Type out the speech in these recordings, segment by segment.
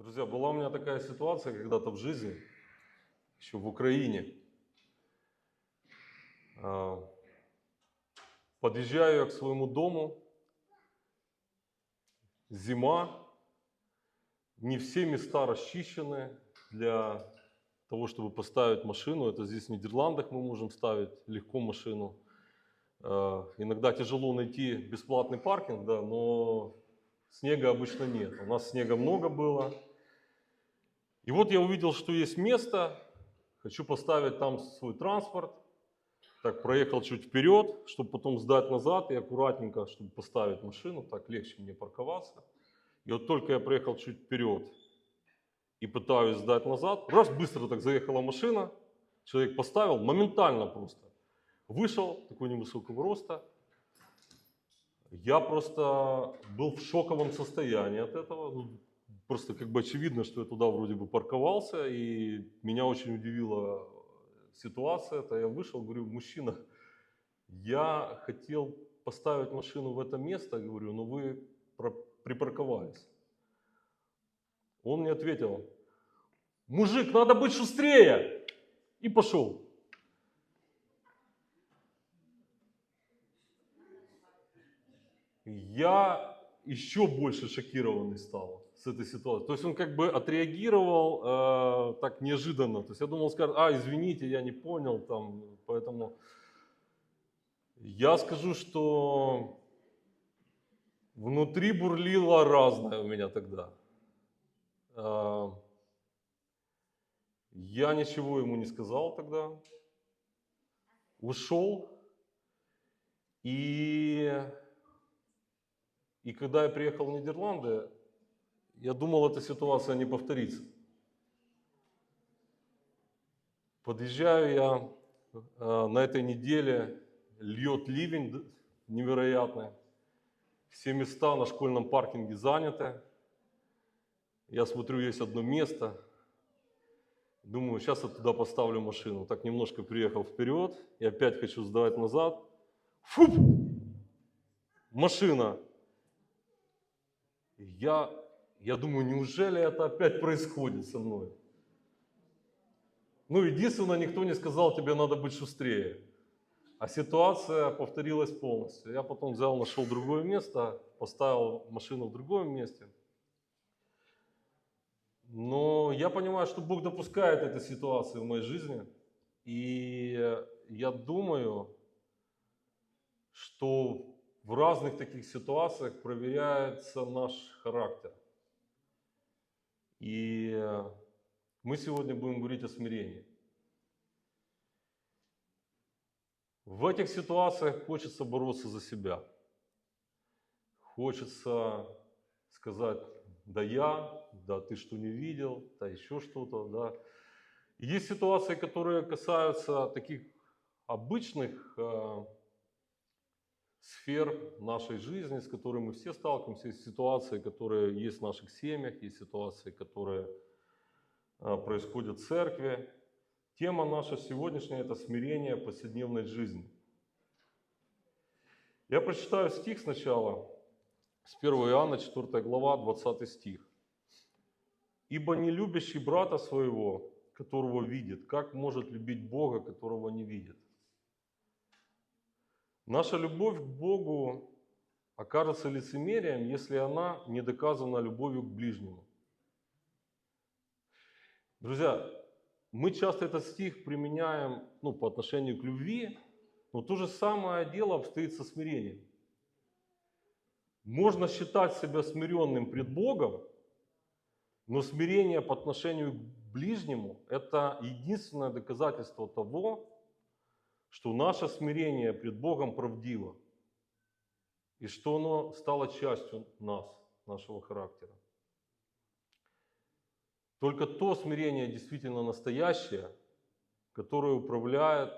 Друзья, была у меня такая ситуация когда-то в жизни, еще в Украине. А, Подъезжаю я к своему дому, зима, не все места расчищены для того, чтобы поставить машину. Это здесь в Нидерландах мы можем ставить легко машину. Э, Иногда тяжело найти бесплатный паркинг, да, но снега обычно нет. У нас снега много было. И вот я увидел, что есть место, хочу поставить там свой транспорт. Так, проехал чуть вперед, чтобы потом сдать назад и аккуратненько, чтобы поставить машину, так легче мне парковаться. И вот только я проехал чуть вперед и пытаюсь сдать назад, раз, быстро так заехала машина, человек поставил, моментально просто. Вышел, такой невысокого роста. Я просто был в шоковом состоянии от этого. Просто как бы очевидно, что я туда вроде бы парковался, и меня очень удивила ситуация. Это я вышел, говорю, мужчина, я хотел поставить машину в это место, говорю, но вы припарковались. Он мне ответил, мужик, надо быть шустрее. И пошел. Я еще больше шокированный стал с этой ситуацией. То есть он как бы отреагировал э, так неожиданно. То есть я думал, скажет, а, извините, я не понял, там, поэтому я скажу, что внутри бурлило разное у меня тогда. Э, я ничего ему не сказал тогда. Ушел. И, и когда я приехал в Нидерланды, я думал, эта ситуация не повторится. Подъезжаю я э, на этой неделе, льет ливень невероятный. Все места на школьном паркинге заняты. Я смотрю, есть одно место. Думаю, сейчас я туда поставлю машину. Так немножко приехал вперед и опять хочу сдавать назад. Фуп! Машина. Я, я думаю, неужели это опять происходит со мной? Ну, единственное, никто не сказал, тебе надо быть шустрее. А ситуация повторилась полностью. Я потом взял, нашел другое место, поставил машину в другом месте. Но я понимаю, что Бог допускает эти ситуации в моей жизни. И я думаю, что в разных таких ситуациях проверяется наш характер. И мы сегодня будем говорить о смирении. В этих ситуациях хочется бороться за себя. Хочется сказать, да я, да ты что не видел, да еще что-то, да. Есть ситуации, которые касаются таких обычных э, сфер нашей жизни, с которыми мы все сталкиваемся, есть ситуации, которые есть в наших семьях, есть ситуации, которые э, происходят в церкви. Тема наша сегодняшняя – это смирение повседневной жизни. Я прочитаю стих сначала, с 1 Иоанна, 4 глава, 20 стих. «Ибо не любящий брата своего, которого видит, как может любить Бога, которого не видит?» Наша любовь к Богу окажется лицемерием, если она не доказана любовью к ближнему. Друзья, мы часто этот стих применяем ну, по отношению к любви, но то же самое дело обстоит со смирением. Можно считать себя смиренным пред Богом, но смирение по отношению к ближнему – это единственное доказательство того, что наше смирение пред Богом правдиво, и что оно стало частью нас, нашего характера. Только то смирение действительно настоящее, которое управляет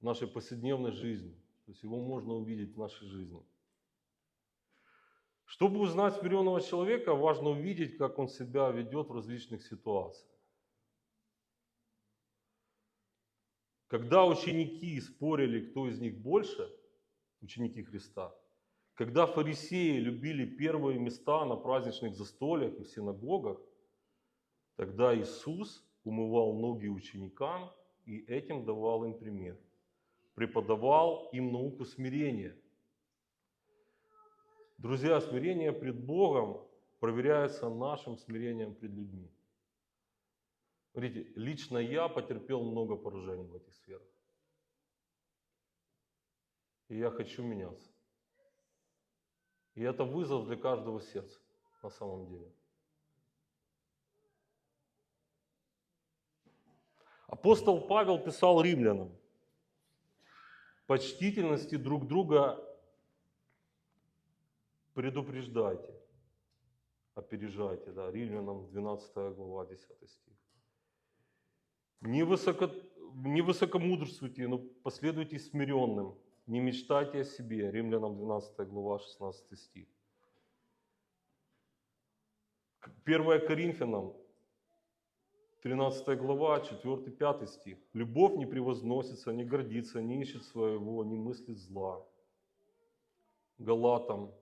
нашей повседневной жизнью. То есть его можно увидеть в нашей жизни. Чтобы узнать смиренного человека, важно увидеть, как он себя ведет в различных ситуациях. Когда ученики спорили, кто из них больше, ученики Христа, Когда фарисеи любили первые места на праздничных застольях и в синагогах, тогда Иисус умывал ноги ученикам и этим давал им пример. Преподавал им науку смирения. Друзья, смирение пред Богом проверяется нашим смирением пред людьми. Смотрите, лично я потерпел много поражений в этих сферах. И я хочу меняться. И это вызов для каждого сердца на самом деле. Апостол Павел писал римлянам, почтительности друг друга предупреждайте, опережайте, да, римлянам 12 глава, 10 стих. Не, высоко, не высокомудрствуйте, но последуйте смиренным, не мечтайте о себе. Римлянам 12 глава, 16 стих. 1 Коринфянам 13 глава, 4-5 стих. Любовь не превозносится, не гордится, не ищет своего, не мыслит зла. Галатам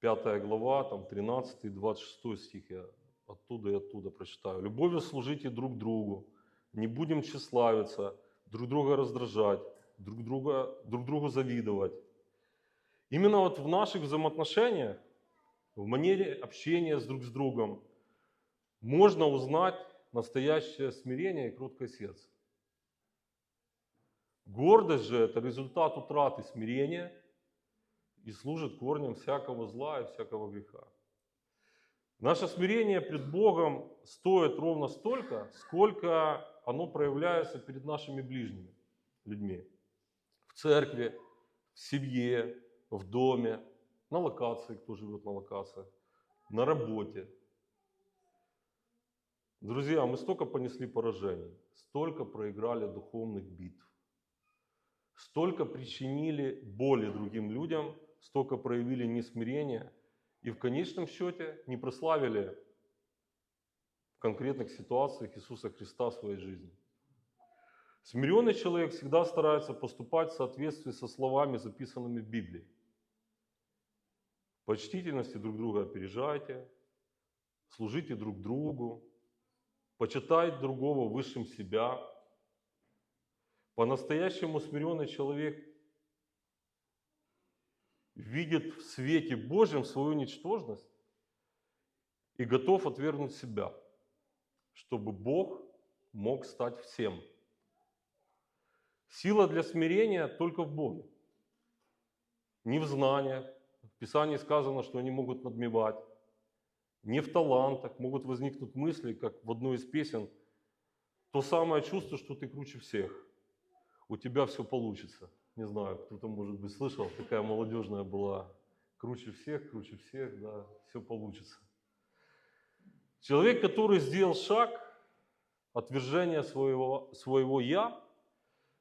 5 глава, там 13 и 26 стих я оттуда и оттуда прочитаю. Любовью служите друг другу, не будем тщеславиться, друг друга раздражать, друг, друга, друг другу завидовать. Именно вот в наших взаимоотношениях, в манере общения с друг с другом, можно узнать настоящее смирение и кроткое сердце. Гордость же – это результат утраты смирения и служит корнем всякого зла и всякого греха. Наше смирение пред Богом стоит ровно столько, сколько оно проявляется перед нашими ближними людьми. В церкви, в семье, в доме, на локации, кто живет на локациях, на работе. Друзья, мы столько понесли поражений, столько проиграли духовных битв, столько причинили боли другим людям, столько проявили несмирение – и в конечном счете не прославили в конкретных ситуациях Иисуса Христа в своей жизни. Смиренный человек всегда старается поступать в соответствии со словами, записанными в Библии. Почтительности друг друга опережайте, служите друг другу, почитайте другого высшим себя. По-настоящему смиренный человек видит в свете Божьем свою ничтожность и готов отвергнуть себя, чтобы Бог мог стать всем. Сила для смирения только в Боге. Не в знаниях. В Писании сказано, что они могут надмевать. Не в талантах. Могут возникнуть мысли, как в одной из песен. То самое чувство, что ты круче всех. У тебя все получится. Не знаю, кто-то, может быть, слышал, такая молодежная была. Круче всех, круче всех, да, все получится. Человек, который сделал шаг отвержения своего, своего «я»,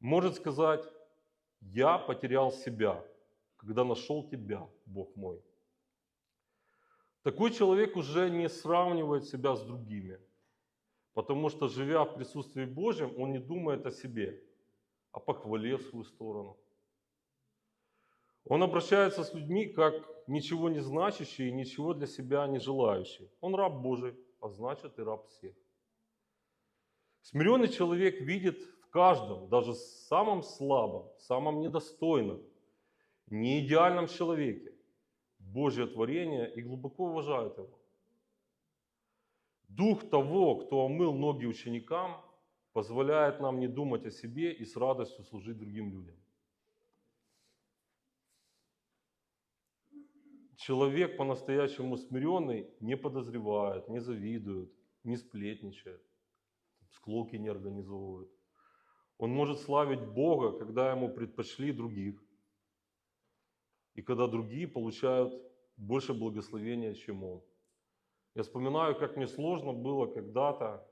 может сказать, «я потерял себя, когда нашел тебя, Бог мой». Такой человек уже не сравнивает себя с другими, потому что, живя в присутствии Божьем, он не думает о себе – о похвале свою сторону. Он обращается с людьми как ничего не значащий и ничего для себя не желающий. Он раб Божий, а значит и раб всех. Смиренный человек видит в каждом, даже самом слабом, самом недостойном, неидеальном человеке Божье творение и глубоко уважает его. Дух того, кто омыл ноги ученикам, позволяет нам не думать о себе и с радостью служить другим людям. Человек по-настоящему смиренный не подозревает, не завидует, не сплетничает, склоки не организовывает. Он может славить Бога, когда ему предпочли других. И когда другие получают больше благословения, чем он. Я вспоминаю, как мне сложно было когда-то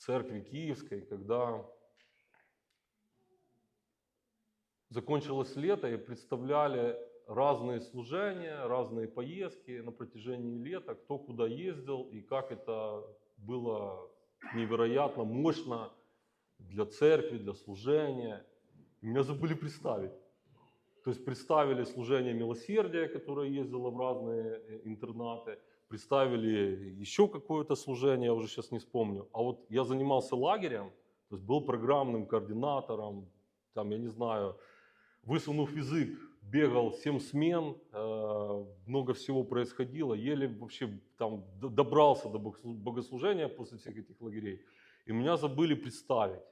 церкви Киевской, когда закончилось лето и представляли разные служения, разные поездки на протяжении лета, кто куда ездил и как это было невероятно мощно для церкви, для служения. Меня забыли представить. То есть представили служение милосердия, которое ездило в разные э, интернаты, представили еще какое-то служение, я уже сейчас не вспомню. А вот я занимался лагерем, то есть был программным координатором, там, я не знаю, высунув язык, бегал 7 смен, э, много всего происходило, еле вообще там добрался до богослу- богослужения после всех этих лагерей. И меня забыли представить.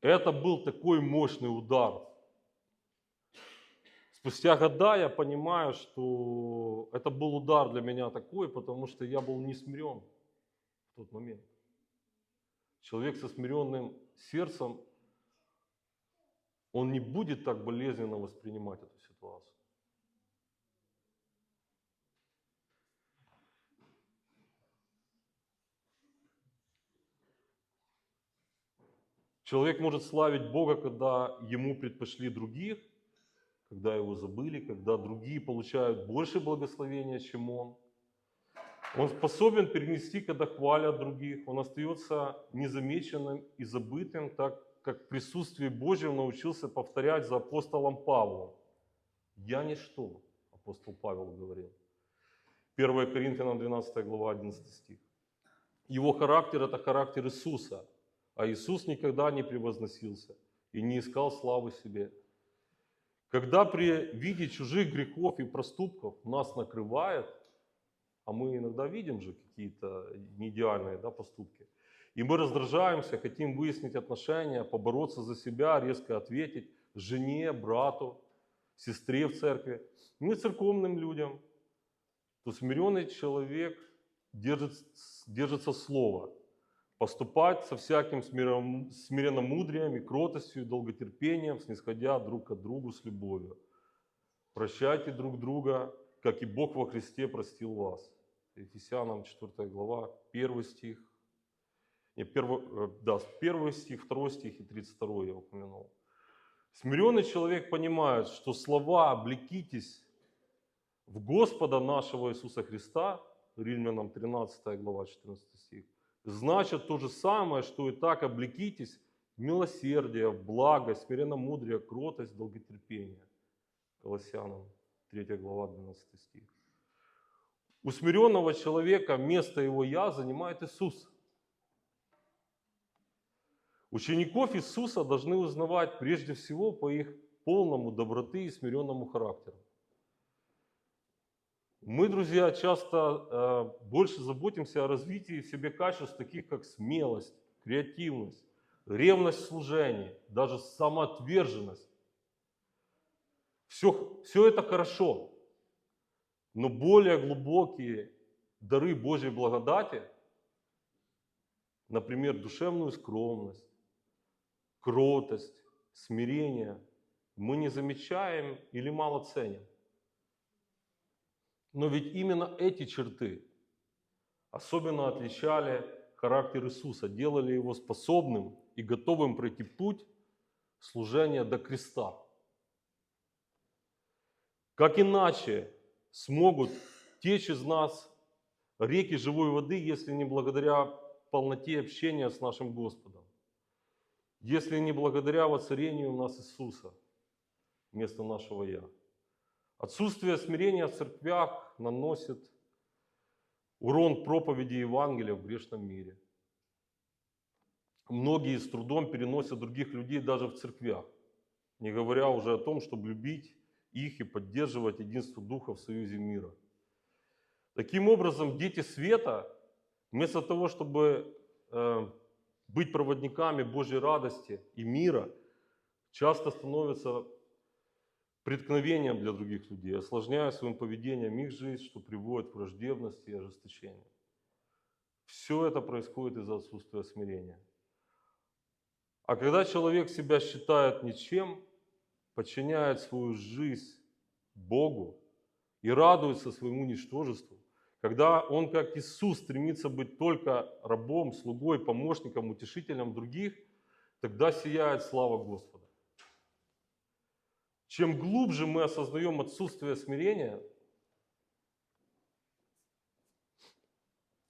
Это был такой мощный удар. Спустя года я понимаю, что это был удар для меня такой, потому что я был не смирен в тот момент. Человек со смиренным сердцем, он не будет так болезненно воспринимать эту ситуацию. Человек может славить Бога, когда ему предпочли других, когда его забыли, когда другие получают больше благословения, чем он. Он способен перенести, когда хвалят других. Он остается незамеченным и забытым, так как в присутствии Божьем научился повторять за апостолом Павлом. «Я ничто», апостол Павел говорил. 1 Коринфянам 12 глава 11 стих. Его характер – это характер Иисуса, а Иисус никогда не превозносился и не искал славы себе. Когда при виде чужих грехов и проступков нас накрывает, а мы иногда видим же какие-то неидеальные да, поступки, и мы раздражаемся, хотим выяснить отношения, побороться за себя, резко ответить жене, брату, сестре в церкви, не церковным людям, то смиренный человек держит, держится слова, поступать со всяким смиренномудрием и кротостью, долготерпением, снисходя друг к другу с любовью. Прощайте друг друга, как и Бог во Христе простил вас. Ефесянам 4 глава, 1 стих. Не, первый, э, да, 1 стих, 2 стих и 32 я упомянул. Смиренный человек понимает, что слова «облекитесь в Господа нашего Иисуса Христа», Римлянам 13 глава, 14 стих, значит то же самое, что и так облекитесь в милосердие, в благость, смиренномудрие, кротость, долготерпение. Колоссянам 3 глава, 12 стих. У смиренного человека место его «я» занимает Иисус. Учеников Иисуса должны узнавать прежде всего по их полному доброты и смиренному характеру. Мы, друзья, часто э, больше заботимся о развитии в себе качеств, таких как смелость, креативность, ревность в служении, даже самоотверженность. Все, все это хорошо, но более глубокие дары Божьей благодати, например, душевную скромность, кротость, смирение, мы не замечаем или мало ценим. Но ведь именно эти черты особенно отличали характер Иисуса, делали его способным и готовым пройти путь служения до креста. Как иначе смогут течь из нас реки живой воды, если не благодаря полноте общения с нашим Господом? Если не благодаря воцарению в нас Иисуса вместо нашего «Я». Отсутствие смирения в церквях наносит урон проповеди Евангелия в грешном мире. Многие с трудом переносят других людей даже в церквях, не говоря уже о том, чтобы любить их и поддерживать единство Духа в союзе мира. Таким образом, дети света, вместо того, чтобы э, быть проводниками Божьей радости и мира, часто становятся преткновением для других людей, осложняя своим поведением их жизнь, что приводит к враждебности и ожесточению. Все это происходит из-за отсутствия смирения. А когда человек себя считает ничем, подчиняет свою жизнь Богу и радуется своему ничтожеству, когда он, как Иисус, стремится быть только рабом, слугой, помощником, утешителем других, тогда сияет слава Господа. Чем глубже мы осознаем отсутствие смирения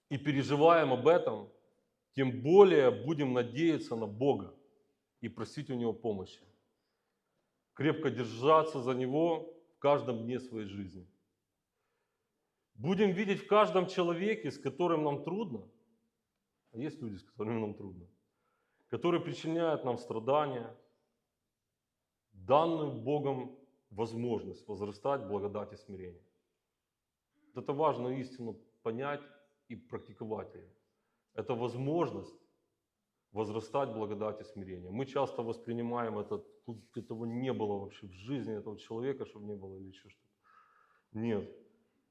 и переживаем об этом, тем более будем надеяться на Бога и просить у Него помощи. Крепко держаться за Него в каждом дне своей жизни. Будем видеть в каждом человеке, с которым нам трудно, а есть люди, с которыми нам трудно, которые причиняют нам страдания, данную Богом возможность возрастать в благодати смирения. Это важную истину понять и практиковать ее. Это возможность возрастать в благодати смирения. Мы часто воспринимаем это, этого не было вообще в жизни этого человека, чтобы не было или еще что-то. Нет.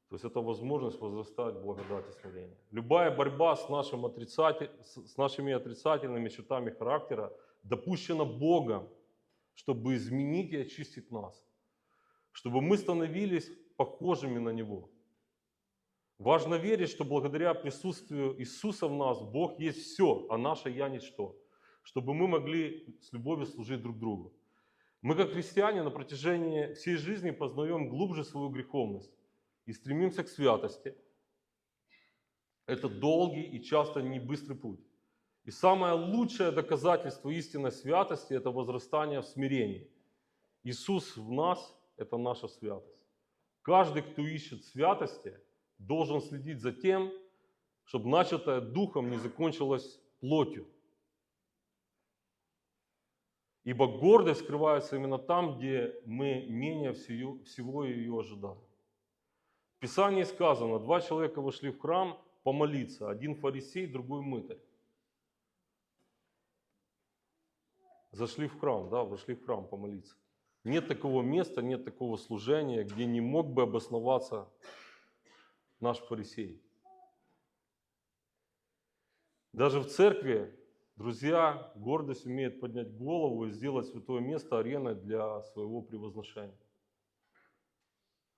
То есть это возможность возрастать в благодати смирения. Любая борьба с, нашим отрицатель, с нашими отрицательными чертами характера допущена Богом, чтобы изменить и очистить нас. Чтобы мы становились похожими на Него. Важно верить, что благодаря присутствию Иисуса в нас Бог есть все, а наше «я» ничто. Чтобы мы могли с любовью служить друг другу. Мы, как христиане, на протяжении всей жизни познаем глубже свою греховность и стремимся к святости. Это долгий и часто не быстрый путь. И самое лучшее доказательство истинной святости – это возрастание в смирении. Иисус в нас – это наша святость. Каждый, кто ищет святости, должен следить за тем, чтобы начатое духом не закончилось плотью. Ибо гордость скрывается именно там, где мы менее всего ее ожидаем. В Писании сказано, два человека вошли в храм помолиться, один фарисей, другой мытарь. Зашли в храм, да, вошли в храм помолиться. Нет такого места, нет такого служения, где не мог бы обосноваться наш фарисей. Даже в церкви, друзья, гордость умеет поднять голову и сделать святое место ареной для своего превозношения.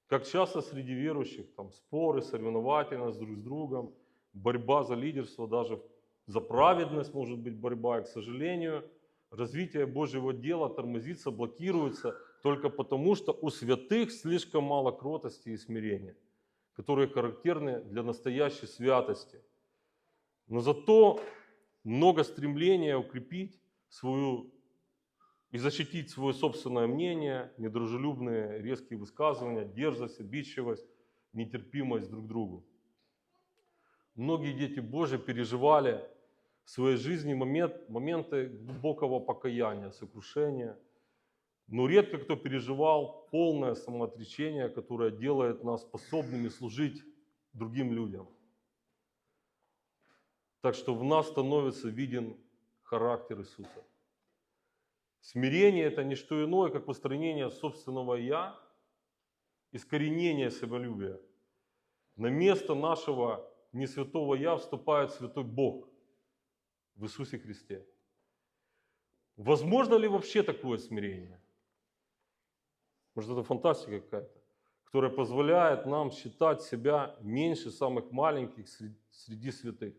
Как часто среди верующих там споры, соревновательность друг с другом, борьба за лидерство, даже за праведность может быть борьба. И, к сожалению, развитие Божьего дела тормозится, блокируется только потому, что у святых слишком мало кротости и смирения, которые характерны для настоящей святости. Но зато много стремления укрепить свою и защитить свое собственное мнение, недружелюбные резкие высказывания, дерзость, обидчивость, нетерпимость друг к другу. Многие дети Божьи переживали в своей жизни момент, моменты глубокого покаяния, сокрушения. Но редко кто переживал полное самоотречение, которое делает нас способными служить другим людям. Так что в нас становится виден характер Иисуса. Смирение – это не что иное, как построение собственного «я», искоренение себялюбия. На место нашего несвятого «я» вступает святой Бог в Иисусе Христе. Возможно ли вообще такое смирение? Может, это фантастика какая-то, которая позволяет нам считать себя меньше самых маленьких среди, святых,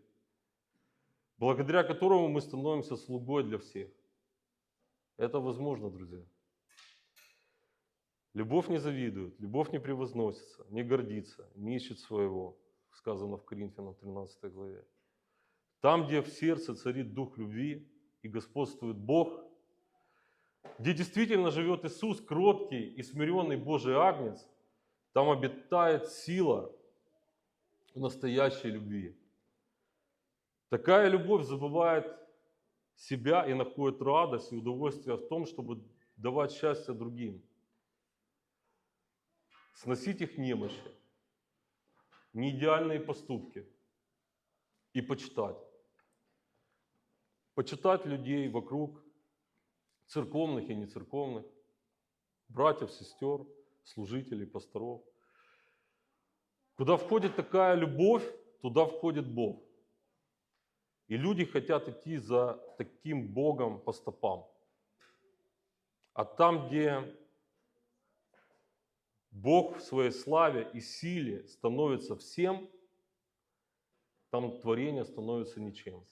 благодаря которому мы становимся слугой для всех. Это возможно, друзья. Любовь не завидует, любовь не превозносится, не гордится, не ищет своего, сказано в Коринфянам 13 главе. Там, где в сердце царит дух любви и господствует Бог, где действительно живет Иисус, кроткий и смиренный Божий Агнец, там обитает сила настоящей любви. Такая любовь забывает себя и находит радость и удовольствие в том, чтобы давать счастье другим. Сносить их немощи, неидеальные поступки и почитать. Почитать людей вокруг, церковных и нецерковных, братьев, сестер, служителей, пасторов. Куда входит такая любовь, туда входит Бог. И люди хотят идти за таким Богом по стопам. А там, где Бог в своей славе и силе становится всем, там творение становится ничем.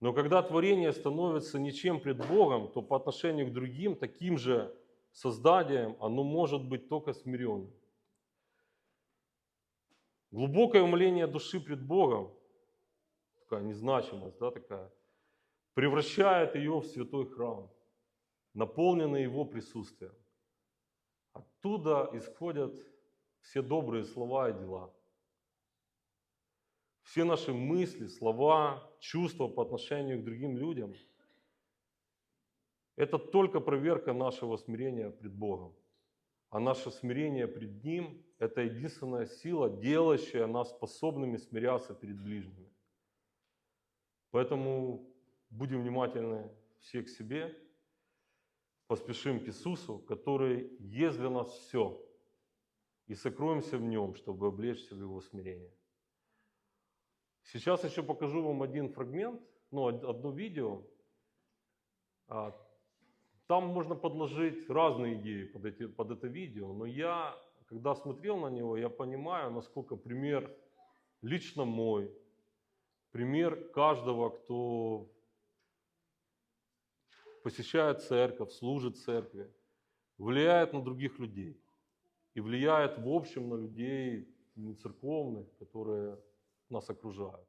Но когда творение становится ничем пред Богом, то по отношению к другим, таким же созданиям, оно может быть только смиренным. Глубокое умоление души пред Богом такая незначимость, да, такая, превращает ее в святой храм, наполненный Его присутствием. Оттуда исходят все добрые слова и дела. Все наши мысли, слова, чувства по отношению к другим людям – это только проверка нашего смирения пред Богом. А наше смирение пред Ним – это единственная сила, делающая нас способными смиряться перед ближними. Поэтому будем внимательны все к себе, поспешим к Иисусу, который есть для нас все, и сокроемся в Нем, чтобы облечься в Его смирение. Сейчас еще покажу вам один фрагмент, ну, од- одно видео. А, Там можно подложить разные идеи под, эти, под это видео, но я, когда смотрел на него, я понимаю, насколько пример лично мой, пример каждого, кто посещает церковь, служит церкви, влияет на других людей. И влияет в общем на людей не церковных, которые нас окружают.